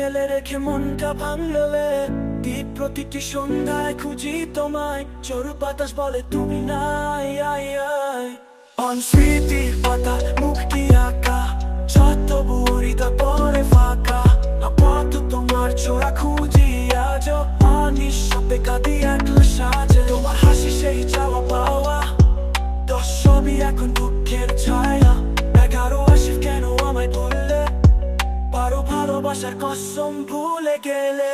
ফেলে রেখে মনটা ভাঙলে দ্বীপ প্রতিটি সন্ধ্যায় খুঁজি তোমায়। চরু বাতাস বলে, তুমি নাই আই আই অন স্মৃতির পাতা, মুক্তি আঁকা, যত বুড়িটা পরে ফাঁকা। আপাত তোমার চোরা খুঁজি আজ অনিঃশব্দে কাঁদি একলা সাজে। তোমার হাসি সেই চাওয়া পাওয়া, দশ সবই এখন দুঃখের ছায়া। ভালোবাসার কসম ভুলে গেলে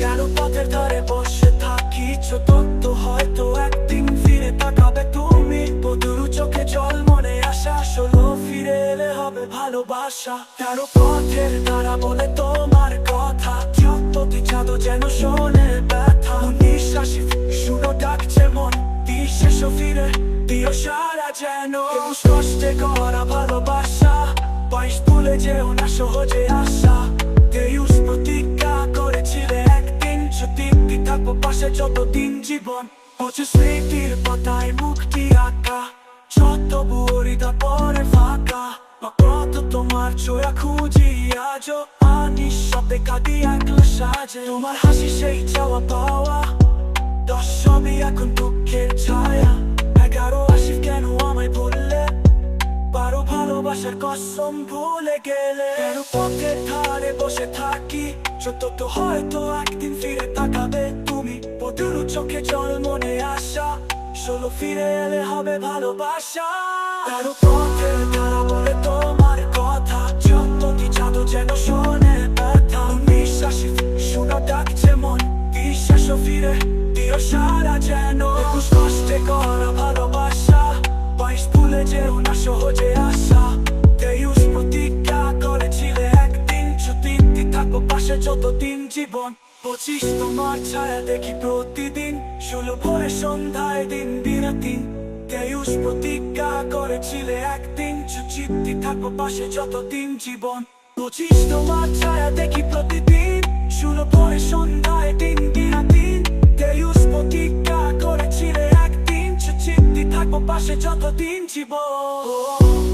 কেন পথের ধারে বসে থাকি ছোট তো হয়তো একদিন ফিরে তাকাবে তুমি। বদুরু চোখে জল মনে আসা সলো ফিরে এলে হবে ভালোবাসা। কেন পথের দ্বারা বলে তোমার কথা প্রতি চাঁদ যেন শোনে ব্যথা। নিঃশ্বাসী শুনো, ডাকছে মন বিশেষ ফিরে, দিও সারা যেন। কষ্টে করা ভালোবাসা বয়স ভুলে যেও না, সহজে আসা দেউস প্রতিজ্ঞা করেছিলে একদিন? যদি থাকব পাশে যতদিন জীবন? হচ্ছে স্মৃতির পাতায় মুক্তি আঁকা। যত বুড়িটা পরে ফাঁকা। কত তোমার ছোয়া খুঁজি আজও আনি সবে কাঁদি একলা সাজে। তোমার হাসি সেই চাওয়া পাওয়া। দশ সবই এখন দুঃখের ছায়া। এগারো আসিফ কেন আমায় বললে? ভালোবাসার কসম ভুলে গেলে পথের ধারে বসে থাকি? যত তো হয়তো একদিন ফিরে তাকাবে তুমি। বদুরু চোখে জল মনে আসা সলো ফিরে এলে হবে ভালোবাসা। কেন পথের ধারা বলে তোমার কথা, যতটি জাদু যেন শোনে ব্যথা। নিঃশ্বাসী শুনো ডাকছে মন বিশ্বাস ফিরে, দিও সারা যেন ভুলে যেও না সহজে আসা দেউস প্রতিজ্ঞা করেছিলে একদিন যদি থাকব পাশে যতদিন জীবন পঁচিশ তোমার ছায়া দেখি প্রতিদিন ষোলো ভোরে সন্ধ্যায় দিন বিরাতিন দেউস প্রতিজ্ঞা করেছিলে একদিন যদি থাকব পাশে যতদিন জীবন পঁচিশ তোমার ছায়া দেখি প্রতিদিন ষোলো ভোরে থাকব পাশে যতদিন জীবন।